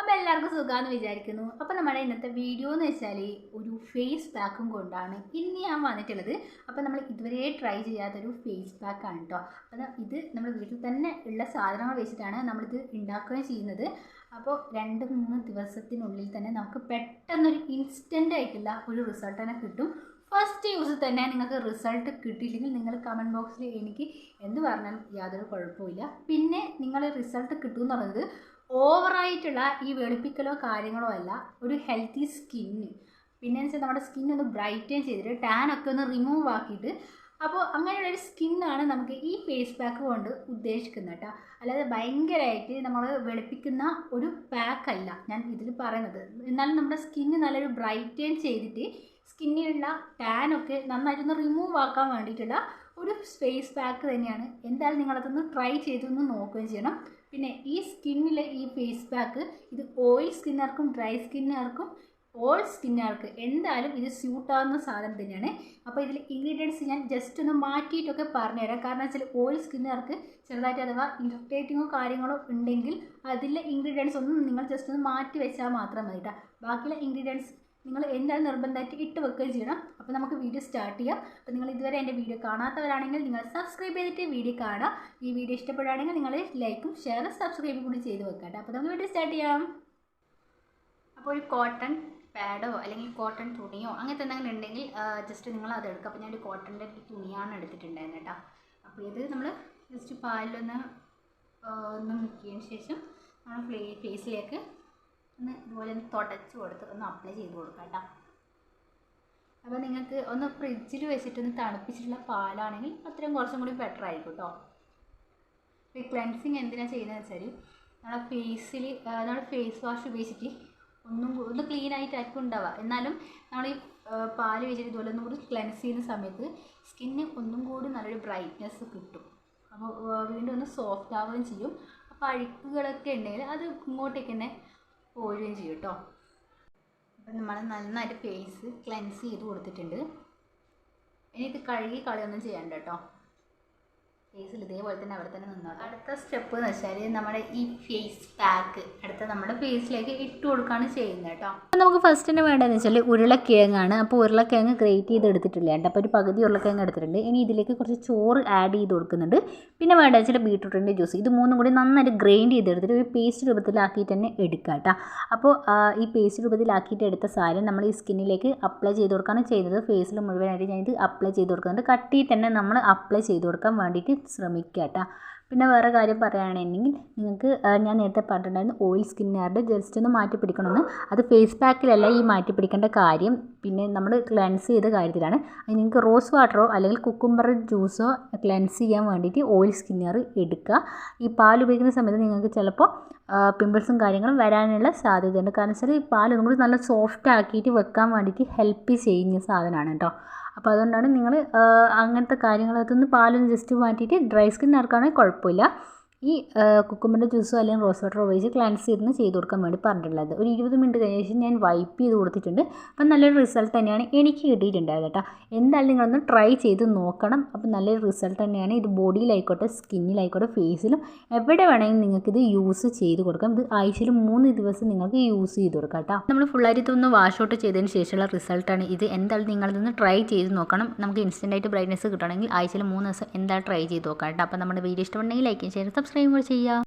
അപ്പോൾ എല്ലാവർക്കും സുഖമാണെന്ന് വിചാരിക്കുന്നു. അപ്പോൾ നമ്മുടെ ഇന്നത്തെ വീഡിയോ എന്ന് വെച്ചാൽ ഒരു ഫേസ് പാക്കും കൊണ്ടാണ് ഇന്ന് ഞാൻ വന്നിട്ടുള്ളത്. അപ്പോൾ നമ്മൾ ഇതുവരെ ട്രൈ ചെയ്യാത്തൊരു ഫേസ് പാക്കാണ് കേട്ടോ അപ്പോൾ ഇത് നമ്മൾ വീട്ടിൽ തന്നെ ഉള്ള സാധനങ്ങൾ വെച്ചിട്ടാണ് നമ്മളിത് ഉണ്ടാക്കുകയും ചെയ്യുന്നത്. അപ്പോൾ രണ്ട് മൂന്ന് ദിവസത്തിനുള്ളിൽ തന്നെ നമുക്ക് പെട്ടെന്നൊരു ഇൻസ്റ്റന്റ് ആയിട്ടുള്ള ഒരു റിസൾട്ട് തന്നെ കിട്ടും. ഫസ്റ്റ് യൂസ് തന്നെ നിങ്ങൾക്ക് റിസൾട്ട് കിട്ടിയില്ലെങ്കിൽ നിങ്ങൾ കമന്റ് ബോക്സിൽ എനിക്ക് എന്ത് പറഞ്ഞാലും യാതൊരു കുഴപ്പമില്ല പിന്നെ നിങ്ങൾ റിസൾട്ട് കിട്ടുമെന്ന് പറഞ്ഞത് ഓവറായിട്ടുള്ള ഈ വെളുപ്പിക്കലോ കാര്യങ്ങളോ അല്ല ഒരു ഹെൽത്തി സ്കിന്ന് പിന്നെ വെച്ചാൽ നമ്മുടെ സ്കിൻ ഒന്ന് ബ്രൈറ്റൻ ചെയ്തിട്ട് ടാൻ ഒക്കെ ഒന്ന് റിമൂവ് ആക്കിയിട്ട് അപ്പോൾ അങ്ങനെയുള്ള ഒരു സ്കിന്നാണ് നമുക്ക് ഈ ഫേസ് പാക്ക് കൊണ്ട് ഉദ്ദേശിക്കുന്നത് കേട്ടോ. അല്ലാതെ ഭയങ്കരമായിട്ട് നമ്മൾ വെളുപ്പിക്കുന്ന ഒരു പാക്കല്ല ഞാൻ ഇതിൽ പറയുന്നത്. എന്നാലും നമ്മുടെ സ്കിന്ന് നല്ലൊരു ബ്രൈറ്റൻ ചെയ്തിട്ട് സ്കിന്നിലുള്ള ടാൻ ടാനൊക്കെ നന്നായിട്ടൊന്ന് റിമൂവ് ആക്കാൻ വേണ്ടിയിട്ടുള്ള ഒരു ഫേസ് പാക്ക് തന്നെയാണ്. എന്തായാലും നിങ്ങളതൊന്ന് ട്രൈ ചെയ്തൊന്ന് നോക്കുകയും ചെയ്യണം. പിന്നെ ഈ സ്കിന്നിൽ ഈ ഫേസ് പാക്ക് ഇത് ഓയിൽ സ്കിന്നുകാർക്കും ഡ്രൈ സ്കിന്നുകാർക്കും ഓൾ സ്കിന്നുകാർക്ക് എന്തായാലും ഇത് സ്യൂട്ടാവുന്ന സാധനം തന്നെയാണ്. അപ്പോൾ ഇതിൽ ഇൻഗ്രീഡിയൻസ് ഞാൻ ജസ്റ്റ് ഒന്ന് മാറ്റിയിട്ടൊക്കെ പറഞ്ഞുതരാം. കാരണം വെച്ചാൽ ഓയിൽ സ്കിന്നുകാർക്ക് ചെറുതായിട്ട് അഥവാ ഇറിറ്റേറ്റിങ്ങോ കാര്യങ്ങളോ ഉണ്ടെങ്കിൽ അതിലെ ഇൻഗ്രീഡിയൻസ് ഒന്നും നിങ്ങൾ ജസ്റ്റ് ഒന്ന് മാറ്റി വെച്ചാൽ മാത്രം മതി കേട്ടോ ബാക്കിയുള്ള ഇൻഗ്രീഡിയൻസ് നിങ്ങൾ എന്തായാലും നിർബന്ധമായിട്ട് ഇട്ട് വെക്കുകയും ചെയ്യണം. അപ്പോൾ നമുക്ക് വീഡിയോ സ്റ്റാർട്ട് ചെയ്യാം. അപ്പോൾ നിങ്ങൾ ഇതുവരെ എന്റെ വീഡിയോ കാണാത്തവരാണെങ്കിൽ നിങ്ങൾ സബ്സ്ക്രൈബ് ചെയ്തിട്ട് വീഡിയോ കാണാം ഈ വീഡിയോ ഇഷ്ടപ്പെടുകയാണെങ്കിൽ നിങ്ങൾ ലൈക്കും ഷെയറും സബ്സ്ക്രൈബും കൂടി ചെയ്ത് വെക്കാം അപ്പോൾ നമുക്ക് വീഡിയോ സ്റ്റാർട്ട് ചെയ്യാം. അപ്പോൾ ഒരു കോട്ടൺ പാഡോ അല്ലെങ്കിൽ കോട്ടൺ തുണിയോ അങ്ങനത്തെ എന്തെങ്കിലും ഉണ്ടെങ്കിൽ ജസ്റ്റ് നിങ്ങൾ അത് എടുക്കുക. അപ്പോൾ ഞാൻ ഞാനൊരു കോട്ടന്റെ തുണിയാണ് എടുത്തിട്ടുണ്ടായിരുന്നത് കേട്ടോ. അപ്പോൾ ഇത് നമ്മൾ ജസ്റ്റ് പാലിലൊന്ന് ഒന്ന് മുക്കിയതിന് ശേഷം നമ്മൾ ഫ്ലേ ഫേസിലേക്ക് ഒന്ന് ഇതുപോലെ ഒന്ന് തുടച്ച് കൊടുത്ത് ഒന്ന് അപ്ലൈ ചെയ്ത് കൊടുക്കാം കേട്ടോ. അപ്പോൾ നിങ്ങൾക്ക് ഒന്ന് ഫ്രിഡ്ജിൽ വെച്ചിട്ട് ഒന്ന് തണുപ്പിച്ചിട്ടുള്ള പാലാണെങ്കിൽ അത്രയും കുറച്ചും കൂടി ബെറ്റർ ആയിരിക്കും കേട്ടോ ഈ ക്ലെൻസിങ് എന്തിനാണ് ചെയ്യുന്നതെന്ന് വെച്ചാൽ നമ്മുടെ ഫേസിൽ നമ്മുടെ ഫേസ് വാഷ് ഉപയോഗിച്ചിട്ട് ഒന്നും ഒന്ന് ക്ലീൻ ആയിട്ടായിരിക്കും ഉണ്ടാവുക. എന്നാലും നമ്മൾ ഈ പാൽ വെച്ചിട്ട് ഇതുപോലെ ഒന്നും കൂടി ക്ലെൻസ് ചെയ്യുന്ന സമയത്ത് സ്കിന്നിന് ഒന്നും കൂടി നല്ലൊരു ബ്രൈറ്റ്നെസ് കിട്ടും. അപ്പോൾ വീണ്ടും ഒന്ന് സോഫ്റ്റ് ആവുകയും ചെയ്യും. അപ്പോൾ അഴുക്കുകളൊക്കെ ഉണ്ടെങ്കിൽ അത് ഇങ്ങോട്ടേക്ക് തന്നെ പോരുകയും ചെയ്യും കേട്ടോ. അപ്പം നമ്മൾ നന്നായിട്ട് ഫേസ് ക്ലെൻസ് ചെയ്ത് കൊടുത്തിട്ടുണ്ട്. ഇനി ഇത് കഴുകി കളയൊന്നും ചെയ്യണ്ട കേട്ടോ. ഫേസിൽ ഇതേപോലെ തന്നെ അവിടെ തന്നെ നിന്നോളാം അടുത്ത സ്റ്റെപ്പ് എന്ന് വെച്ചാൽ നമ്മുടെ ഈ ഫേസ് പാക്ക് അടുത്ത നമ്മുടെ ഫേസിലേക്ക് ഇട്ട് കൊടുക്കുകയാണ് ചെയ്യുന്നത് കേട്ടോ. അപ്പോൾ നമുക്ക് ഫസ്റ്റ് തന്നെ വേണ്ടതെന്ന് വെച്ചാൽ ഉരുളക്കിഴങ്ങാണ്. അപ്പോൾ ഉരുളക്കിഴങ്ങ് ഗ്രേറ്റ് ചെയ്ത് എടുത്തിട്ടില്ല കേട്ടോ അപ്പോൾ ഒരു പകുതി ഉരുളക്കിഴങ്ങ് എടുത്തിട്ടുണ്ട്. ഇനി ഇതിലേക്ക് കുറച്ച് ചോറ് ആഡ് ചെയ്ത് കൊടുക്കുന്നുണ്ട്. പിന്നെ വേണ്ടതെന്ന് വെച്ചാൽ ബീട്രൂട്ടിന്റെ ജ്യൂസ് ഇത് മൂന്നും കൂടി നന്നായിട്ട് ഗ്രൈൻഡ് ചെയ്തെടുത്തിട്ട് ഒരു പേസ്റ്റ് രൂപത്തിലാക്കിയിട്ട് തന്നെ എടുക്കുക കേട്ടോ. അപ്പോൾ ഈ പേസ്റ്റ് രൂപത്തിലാക്കിയിട്ട് എടുത്ത സാധനം നമ്മൾ ഈ സ്കിന്നിലേക്ക് അപ്ലൈ ചെയ്ത് കൊടുക്കുകയാണ് ചെയ്യുന്നത്. ഫേസിൽ മുഴുവനായിട്ട് ഞാൻ ഇത് അപ്ലൈ ചെയ്ത് കൊടുക്കുന്നുണ്ട്. കട്ടിയിൽ തന്നെ നമ്മൾ അപ്ലൈ ചെയ്ത് കൊടുക്കാൻ വേണ്ടിയിട്ട് ശ്രമിക്കുക കേട്ടോ പിന്നെ വേറെ കാര്യം പറയുകയാണെങ്കിൽ നിങ്ങൾക്ക് ഞാൻ നേരത്തെ പറഞ്ഞിട്ടുണ്ടായിരുന്നു ഓയിൽ സ്കിന്നുകാരുടെ ജസ്റ്റ് ഒന്ന് മാറ്റി പിടിക്കണമെന്ന്. അത് ഫേസ് പാക്കിലല്ല ഈ മാറ്റി പിടിക്കേണ്ട കാര്യം. പിന്നെ നമ്മൾ ക്ലെൻസ് ചെയ്ത കാര്യത്തിലാണ്. അത് നിങ്ങൾക്ക് റോസ് വാട്ടറോ അല്ലെങ്കിൽ കുക്കുംബർ ജ്യൂസോ ക്ലെൻസ് ചെയ്യാൻ വേണ്ടിയിട്ട് ഓയിൽ സ്കിന്നുകാർ എടുക്കുക. ഈ പാൽ ഉപയോഗിക്കുന്ന സമയത്ത് നിങ്ങൾക്ക് ചിലപ്പോൾ പിമ്പിൾസും കാര്യങ്ങളും വരാനുള്ള സാധ്യതയുണ്ട്. കാരണം വെച്ചാൽ ഈ പാൽ ഒന്നും കൂടി നല്ല സോഫ്റ്റ് ആക്കിയിട്ട് വെക്കാൻ വേണ്ടിയിട്ട് ഹെൽപ്പ് ചെയ്യുന്ന സാധനമാണ് കേട്ടോ. അപ്പോൾ അതുകൊണ്ടാണ് നിങ്ങൾ അങ്ങനത്തെ കാര്യങ്ങളൊക്കെ പാലൊന്ന് ജസ്റ്റ് മാറ്റിയിട്ട് ഡ്രൈ സ്കിൻ ആർക്കാണെങ്കിൽ കുഴപ്പമില്ല. ഈ കുക്കുമ്പറിന്റെ ജ്യൂസോ അല്ലെങ്കിൽ റോസ് വാട്ടർ ഉപയോഗിച്ച് ക്ലാൻസ് ചെയ്തിരുന്ന് ചെയ്ത് കൊടുക്കാൻ വേണ്ടി പറഞ്ഞിട്ടുള്ളത്. ഒരു ഇരുപത് മിനിറ്റ് കഴിഞ്ഞ ശേഷം ഞാൻ വൈപ്പ് ചെയ്ത് കൊടുത്തിട്ടുണ്ട്. അപ്പം നല്ലൊരു റിസൾട്ട് തന്നെയാണ് എനിക്ക് കിട്ടിയിട്ടുണ്ടായത് കേട്ടോ. എന്തായാലും നിങ്ങളൊന്ന് ട്രൈ ചെയ്ത് നോക്കണം. അപ്പം നല്ലൊരു റിസൾട്ട് തന്നെയാണ്. ഇത് ബോഡിയിലായിക്കോട്ടെ സ്കിന്നിലായിക്കോട്ടെ ഫേസിലും എവിടെ വേണമെങ്കിലും നിങ്ങൾക്കിത് യൂസ് ചെയ്ത് കൊടുക്കാം. ഇത് ആഴ്ചയിൽ മൂന്ന് ദിവസം നിങ്ങൾക്ക് യൂസ് ചെയ്ത് കൊടുക്കാം കേട്ടോ. നമ്മൾ ഫുള്ളായിട്ട് ഇതൊന്ന് വാഷ് ഔട്ട് ചെയ്തതിന് ശേഷമുള്ള റിസൾട്ടാണ് ഇത്. എന്തായാലും നിങ്ങളിതൊന്ന് ട്രൈ ചെയ്ത് നോക്കണം. നമുക്ക് ഇൻസ്റ്റന്റ് ആയിട്ട് ബ്രൈറ്റ്നസ് കിട്ടണമെങ്കിൽ ആഴ്ചയിൽ മൂന്ന് ദിവസം എന്തായാലും ട്രൈ ചെയ്ത് നോക്കാം കേട്ടോ. അപ്പോൾ നമ്മുടെ വീഡിയോ ഇഷ്ടമുണ്ടെങ്കിൽ ലൈക്ക് ഷെയർ സബ്സ്ക്രൈബ് ചെയ്യുക.